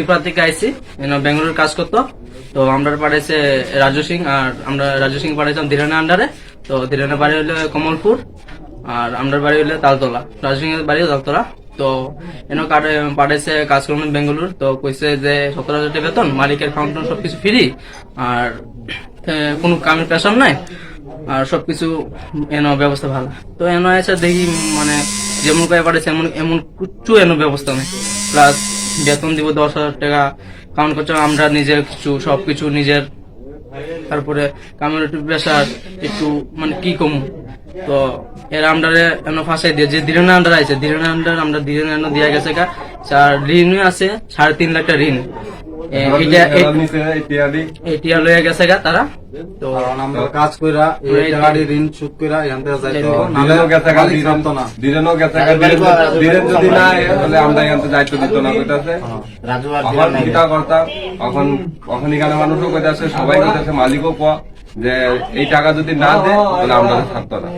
ত্রিপুরা থেকে আইসি বেঙ্গালুরু কাজ করতো। তো আমরা পাঠাইছে রাজু সিং আর আমরা রাজু সিং পাঠাইছিলাম ধীরেনের আন্ডারে। তো ধীরেনের বাড়ি হলো কমলপুর আর আমরা বাড়ি হলো তালতলা। রাজু সিং এর বাড়ি তালতলা। তো এনে পাঠাইছে কাজ করবেন বেঙ্গালুরু তো কইছে যে সতেরো হাজার টাকা বেতন, মালিকের ফাউন্টেন সবকিছু ফ্রি আর কোনো কামের পেশার নাই। আর সবকিছু এনো ব্যবস্থা ভালো। তো এনো এসে দেখি মানে যেমন করে পাঠাইছে এমন এমন কিচ্ছু এনো ব্যবস্থা নেই। প্লাস বেতন দিব দশ হাজার টাকা। কারণ করছে আমরা নিজের কিছু সবকিছু নিজের। তারপরে কমিউনিটি প্রেশার একটু মানে কি কম? তো এর আন্ডারে এন ফাঁসাই দিয়ে যে দিনের আন্ডার আছে দিনের আন্ডার আমরা দিনের এনে দিয়া গেছে কা চার ঋণ আছে সাড়ে তিন লাখ টাকা ঋণ এটা এ- এটিয়া লয়ে গেছে গা তারা। তো আমরা কাজ কইরা এই এই ঋণ শোধ কইরা এখান থেকে যাইতে হবে। নাহলে গেছে গা, মালিক দিলেন- না। দিলেনও গেছে গা, দিলেন- দিলেন যদি না তাহলে আমরা এখান থেকে যাইতে দিত না কইতাছে। এখন কিটা করতাম এখন এখন এখানে মানুষও কইতাছে সবাই কইতাছে মালিকও ক যে এই টাকা যদি না দেয় তাহলে আমরা থাকতো না।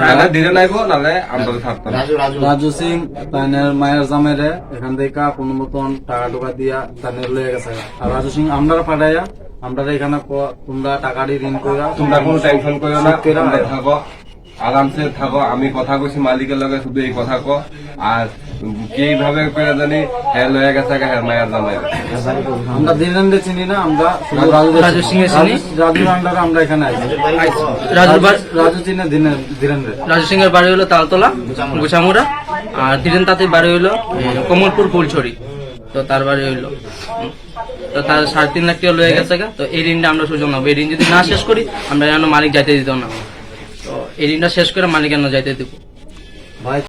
নাহলে দিলে নাইবো নাহলে আমরা থাকতো না। রাজু সিং তাইনের মায়ের জামাইরে এখান থেকে কোনো মতন টাকা টুকা দিয়া তাইনের লয়ে গেছে আর রাজু সিং আমরা পাঠাইয়া আমরা এখানে তোমরা টাকাটি ঋণ কইরা তোমরা কোনো টেনশন করো না তোমরা থাকো আরামসে থাকো। আমি কথা কইছি মালিকের লগে শুধু এই কথা কো। আর কীভাবে করে জানি হ্যাঁ লয়ে গেছে গা, হ্যাঁ মায়ের জামাই আমরা ধীরেন্দ্র চিনি না আমরা রাজু রাজু সিংকে চিনি। রাজুর আন্ডারে আমরা এখানে আইছি। বাড়ি রাজু চিনে দিনে- ধীরেন্দ্র রাজু সিং এর বাড়ি হলো তালতলা গুছামুড়া আর ধীরেন তাঁতির বাড়ি হইল এ, কমলপুর ফুলছড়ি। তো তার বাড়ি হইল। তো তার সাড়ে তিন লাখ টাকা লয়ে গেছে গা। তো এই ঋণটা আমরা সুযোগ নেব। এই ঋণ যদি না শেষ করি, আমরা যেন মালিক যাইতে দিত না। তো এই ঋণটা শেষ করে মালিক যেন যাইতে দিব।